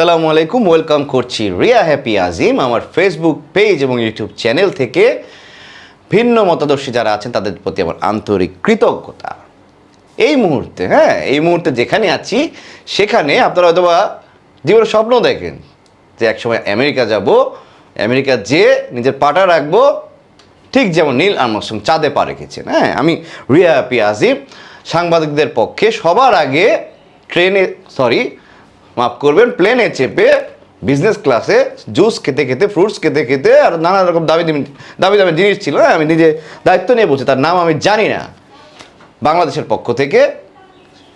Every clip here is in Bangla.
সালামু আলাইকুম ওয়েলকাম করছি রিয়া হ্যাপি আজিম, আমার ফেসবুক পেজ এবং ইউটিউব চ্যানেল থেকে। ভিন্ন মতাদর্শী যারা আছেন, তাদের প্রতি আমার আন্তরিক কৃতজ্ঞতা। এই মুহূর্তে হ্যাঁ এই মুহূর্তে যেখানে আছি, সেখানে আপনারা হয়তোবা জীবনের স্বপ্ন দেখেন যে একসময় আমেরিকা যাব, আমেরিকা যে নিজের পাটা রাখব, ঠিক যেমন নীল আর্মস্ট্রং চাঁদে পা রেখেছেন। হ্যাঁ আমি রিয়া হ্যাপি আজিম, সাংবাদিকদের পক্ষে সবার আগে ট্রেনে সরি মাফ করবেন প্লেনে চেপে বিজনেস ক্লাসে জুস খেতে খেতে ফ্রুটস খেতে খেতে আর নানা রকম দামি দামি দামি দামি জিনিস ছিল হ্যাঁ আমি নিজে দায়িত্ব নিয়ে বলছি, তার নাম আমি জানি না। বাংলাদেশের পক্ষ থেকে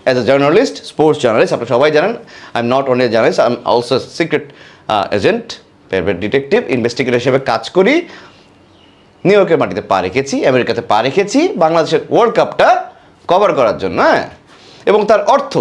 as a journalist sports journalist আপনি সবাই জানেন I am not only journalist I am also secret agent private detective investigator হিসেবে কাজ করি। নিউ ইয়র্কের মাটিতে পা রেখেছি, আমেরিকাতে পা রেখেছি, বাংলাদেশের ওয়ার্ল্ড কাপটা কভার করার জন্য হ্যাঁ এবং তার অর্থ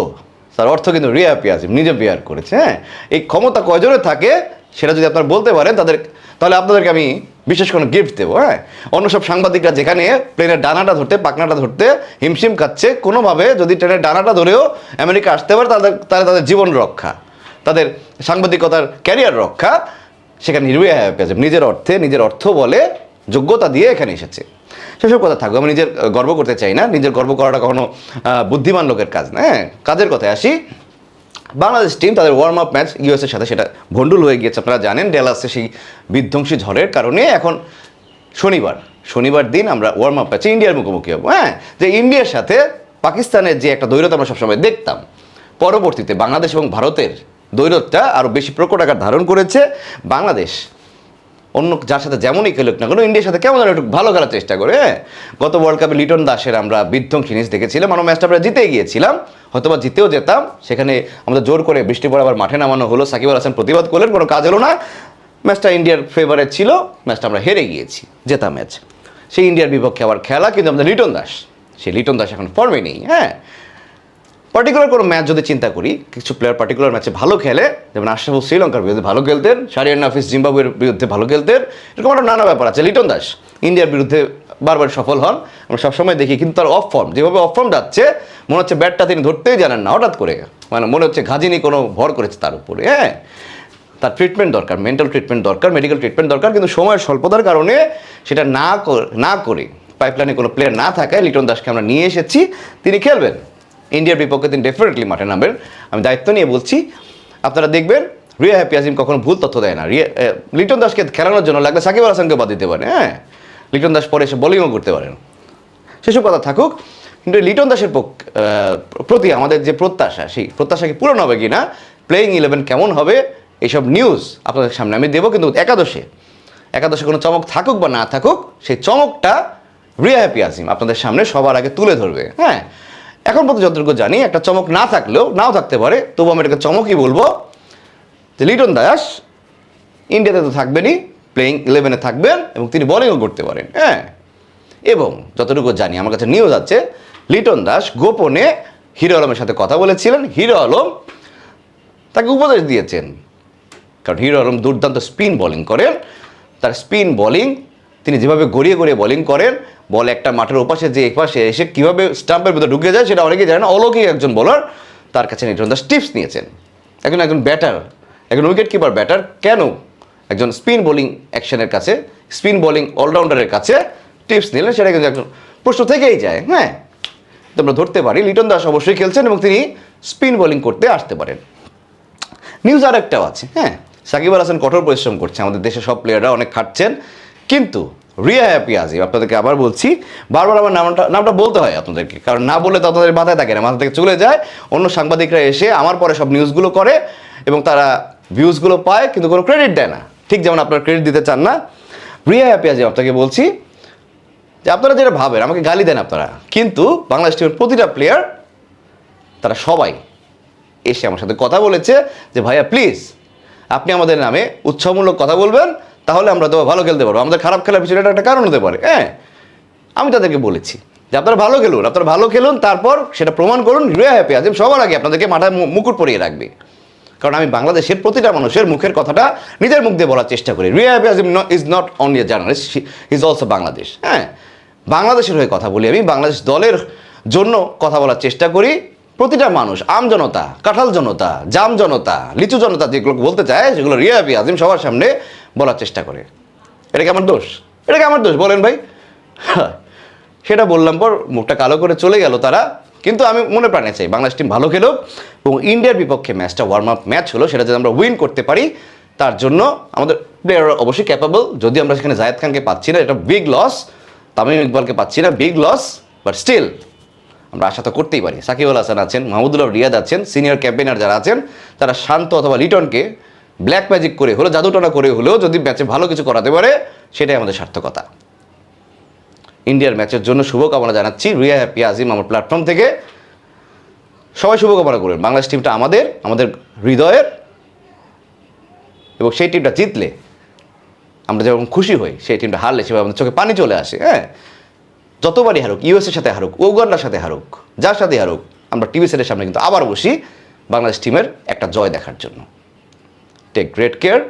তার অর্থ কিন্তু রিয়া পিয়াজিম নিজে বিয়ার করেছে হ্যাঁ? এই ক্ষমতা কয়জনে থাকে, সেটা যদি আপনারা বলতে পারেন, তাদের তাহলে আপনাদেরকে আমি বিশেষ কোনো গিফট দেবো হ্যাঁ? অন্য সব সাংবাদিকরা যেখানে প্লেনের ডানাটা ধরতে পাকনাটা ধরতে হিমশিম খাচ্ছে, কোনোভাবে যদি ট্রেনের ডানাটা ধরেও আমেরিকা আসতে পারে, তাদের তাহলে তাদের জীবন রক্ষা, তাদের সাংবাদিকতার ক্যারিয়ার রক্ষা, সেখানে রিয়া পিয়াজিম নিজের অর্থে, নিজের অর্থ বলে যোগ্যতা দিয়ে এখানে এসেছে। সেসব কথা থাকবে আমি নিজের গর্ব করতে চাই না। নিজের গর্ব করাটা কখনো বুদ্ধিমান লোকের কাজ না হ্যাঁ? কাজের কথায় আসি। বাংলাদেশ টিম তাদের ওয়ার্ম আপ ম্যাচ ইউএসের সাথে, সেটা ভণ্ডুল হয়ে গিয়েছে, আপনারা জানেন। ডেলাসে সেই বিধ্বংসী ঝড়ের কারণে। এখন শনিবার শনিবার দিন আমরা ওয়ার্ম আপ ম্যাচে ইন্ডিয়ার মুখোমুখি হব হ্যাঁ? যে ইন্ডিয়ার সাথে পাকিস্তানের যে একটা দৈরত আমরা সবসময় দেখতাম, পরবর্তীতে বাংলাদেশ এবং ভারতের দৈরতটা আরও বেশি প্রকট আকার ধারণ করেছে। বাংলাদেশ অন্য যার সাথে যেমনই খেলুক না কোনো, ইন্ডিয়ার সাথে কেমন একটু ভালো খেলার চেষ্টা করে হ্যাঁ? গত ওয়ার্ল্ড কাপে লিটন দাসের আমরা বিধ্বংসী জিনিস দেখেছিলাম, আমরা ম্যাচটা আমরা জিতে গিয়েছিলাম, হয়তোবা জিতেও যেতাম, সেখানে আমাদের জোর করে বৃষ্টি পড়ে আবার মাঠে নামানো হলো, সাকিব আল হাসান প্রতিবাদ করলেন, কোনো কাজ হলো না ম্যাচটা ইন্ডিয়ার ফেভারেট ছিল ম্যাচটা আমরা হেরে গিয়েছি, জেতা ম্যাচ সেই ইন্ডিয়ার বিপক্ষে আবার খেলা, কিন্তু আমাদের লিটন দাস, সেই লিটন দাস এখন ফর্মে নেই হ্যাঁ পার্টিকুলার কোনো ম্যাচ যদি চিন্তা করি, কিছু প্লেয়ার পার্টিকুলার ম্যাচে ভালো খেলে, যেমন আশরাফুল শ্রীলঙ্কার বিরুদ্ধে ভালো খেলতেন শারিয়ান নাফিস জিম্বাবুয়ের বিরুদ্ধে ভালো খেলতেন, এরকম একটা নানা ব্যাপার আছে। লিটন দাস, ইন্ডিয়ার বিরুদ্ধে বারবার সফল হন। আমরা সবসময় দেখি, কিন্তু তার অফ ফর্ম যেভাবে অফ ফর্ম যাচ্ছে, মনে হচ্ছে ব্যাটটা তিনি ধরতেই জানেন না, হঠাৎ করে। মানে মনে হচ্ছে ঘাজিনি কোনো ভর করেছে তার উপরে হ্যাঁ? তার ট্রিটমেন্ট দরকার মেন্টাল ট্রিটমেন্ট দরকার মেডিকেল ট্রিটমেন্ট দরকার, কিন্তু সময়ের স্বল্পতার কারণে সেটা না না করে পাইপলাইনে কোনো প্লেয়ার না থাকায় লিটন দাসকে আমরা নিয়ে এসেছি, তিনি খেলবেন। ইন্ডিয়ার বিপক্ষে তিনি ডেফিনেটলি মাঠে নামবেন। আমি দায়িত্ব নিয়ে বলছি, আপনারা দেখবেন, রিয়া হ্যাপি আজিম কখনো ভুল তথ্য দেয় না। রিয়া লিটন দাসকে খেলানোর জন্য লাগলে সাকিব আল হাসানকে বাদ দিতে পারে হ্যাঁ? লিটন দাস পরে এসে বোলিংও করতে পারেন। সেসব কথা থাকুক, কিন্তু লিটন দাসের প্রতি আমাদের যে প্রত্যাশা, সেই প্রত্যাশা কি পূরণ হবে কি না প্লেয়িং ইলেভেন কেমন হবে এইসব নিউজ আপনাদের সামনে আমি দেবো, কিন্তু একাদশে একাদশে কোনো চমক থাকুক বা না থাকুক, সেই চমকটা রিয়া হ্যাপি আসিম আপনাদের সামনে সবার আগে তুলে ধরবে হ্যাঁ? এখন পর্যন্ত যতটুকু জানি, একটা চমক না থাকলেও, নাও থাকতে পারে, তবু আমি এটাকে চমকই বলব যে লিটন দাস ইন্ডিয়াতে তো থাকবেনই প্লেয়িং ইলেভেনে থাকবেন এবং তিনি বোলিংও করতে পারেন হ্যাঁ। এবং যতটুকু জানি, আমার কাছে নিউজ আছে, লিটন দাস গোপনে হিরো আলমের সাথে কথা বলেছিলেন, হিরো আলম তাকে উপদেশ দিয়েছেন। কারণ হিরো আলম দুর্দান্ত স্পিন বোলিং করেন, তার স্পিন বোলিং তিনি যেভাবে গড়িয়ে গড়িয়ে বোলিং করেন বল একটা মাঠের ওপাশে, যে একপাশে এসে কীভাবে স্টাম্পের ভিতরে ঢুকে যায় সেটা অনেকেই জানে না অলৌকিক একজন বোলার তার কাছে লিটন দাস টিপস নিয়েছেন। একজন একজন ব্যাটার একজন উইকেট কিপার ব্যাটার কেন একজন স্পিন বোলিং অ্যাকশনের কাছে স্পিন বোলিং অলরাউন্ডারের কাছে টিপস নিলেন? সেটা কিন্তু একজন প্রশ্ন থেকেই যায় হ্যাঁ? তো আমরা ধরতে পারি, লিটন দাস অবশ্যই খেলছেন এবং তিনি স্পিন বোলিং করতে আসতে পারেন। নিউজ আর একটাও আছে হ্যাঁ? সাকিব আল হাসান কঠোর পরিশ্রম করছে, আমাদের দেশের সব প্লেয়াররা অনেক খাটছেন। কিন্তু রিয়া আজিম, আপনাদেরকে আবার বলছি, বারবার আমার নামটা নামটা বলতে হয় আপনাদেরকে, কারণ না বললে তো আপনাদের মাথায় থাকে না, মাথা থেকে চলে যায়। অন্য সাংবাদিকরা এসে আমার পরে সব নিউজগুলো করে এবং তারা ভিউজগুলো পায়, কিন্তু কোনো ক্রেডিট দেয় না। ঠিক যেমন আপনারা ক্রেডিট দিতে চান না। রিয়া আজিম, আপনাকে বলছি যে আপনারা যেটা ভাবেন, আমাকে গালি দেন আপনারা, কিন্তু বাংলাদেশ টিমের প্রতিটা প্লেয়ার তারা সবাই এসে আমার সাথে কথা বলেছে যে, ভাইয়া প্লিজ আপনি আমাদের নামে উৎসাহমূলক কথা বলবেন তাহলে আমরা তো ভালো খেলতে পারব। আমাদের খারাপ খেলার পিছনে একটা কারণ হতে পারে। হ্যাঁ আমি তাদেরকে বলেছি যে আপনারা ভালো খেলুন, আপনারা ভালো খেলুন, তারপর সেটা প্রমাণ করুন, রিয়া হ্যাপি আজিম সবার আগে আপনাদেরকে মাথায় মুকুট পরিয়ে রাখবে। কারণ আমি বাংলাদেশের প্রতিটা মানুষের মুখের কথাটা নিজের মুখ দিয়ে বলার চেষ্টা করি। Riya happy Azim is not only a journalist is also Bangladesh হ্যাঁ বাংলাদেশের হয়ে কথা বলি আমি, বাংলাদেশ দলের জন্য কথা বলার চেষ্টা করি। প্রতিটা মানুষ, আম জনতা, কাঁঠাল জনতা, জাম জনতা, লিচু জনতা যেগুলো বলতে চায়, সেগুলো রিয়া হ্যাপি আজিম সবার সামনে বলার চেষ্টা করে। এটা কি আমার দোষ? এটা কি আমার দোষ? বলেন ভাই। হ্যাঁ, সেটা বললাম পর মুখটা কালো করে চলে গেল তারা। কিন্তু আমি মনে প্রাণে চাই বাংলাদেশ টিম ভালো খেলো এবং ইন্ডিয়ার বিপক্ষে ম্যাচটা ওয়ার্ম আপ ম্যাচ হলো সেটা যদি আমরা উইন করতে পারি তার জন্য আমাদের প্লেয়ার অবশ্যই ক্যাপাবল যদি আমরা সেখানে জায়েদ খানকে পাচ্ছি না এটা বিগ লস তামিম ইকবালকে পাচ্ছি না বিগ লস বাট স্টিল আমরা আশা তো করতেই পারি। সাকিব আল হাসান আছেন মাহমুদুল্লাহ রিয়াদ আছেন সিনিয়র ক্যাম্পেনার যারা আছেন তারা শান্ত অথবা লিটনকে ব্ল্যাক ম্যাজিক করে হলো জাদুটনা করে হলেও যদি ম্যাচে ভালো কিছু করাতে পারে, সেটাই আমাদের সার্থকতা। ইন্ডিয়ার ম্যাচের জন্য শুভকামনা জানাচ্ছি রিয়া হ্যাপি আজিম আমার প্ল্যাটফর্ম থেকে। সবাই শুভকামনা করবেন। বাংলাদেশ টিমটা আমাদের আমাদের হৃদয়ের। এবং সেই টিমটা জিতলে, আমরা যেমন খুশি হই, সেই টিমটা হারলে সেভাবে আমাদের চোখে পানি চলে আসে হ্যাঁ? যতবারই হারুক ইউএসের সাথে হারুক, উগান্ডার সাথে হারুক, যার সাথে হারুক, আমরা টিভি সেটের সামনে কিন্তু আবার বসি বাংলাদেশ টিমের একটা জয় দেখার জন্য। Take great care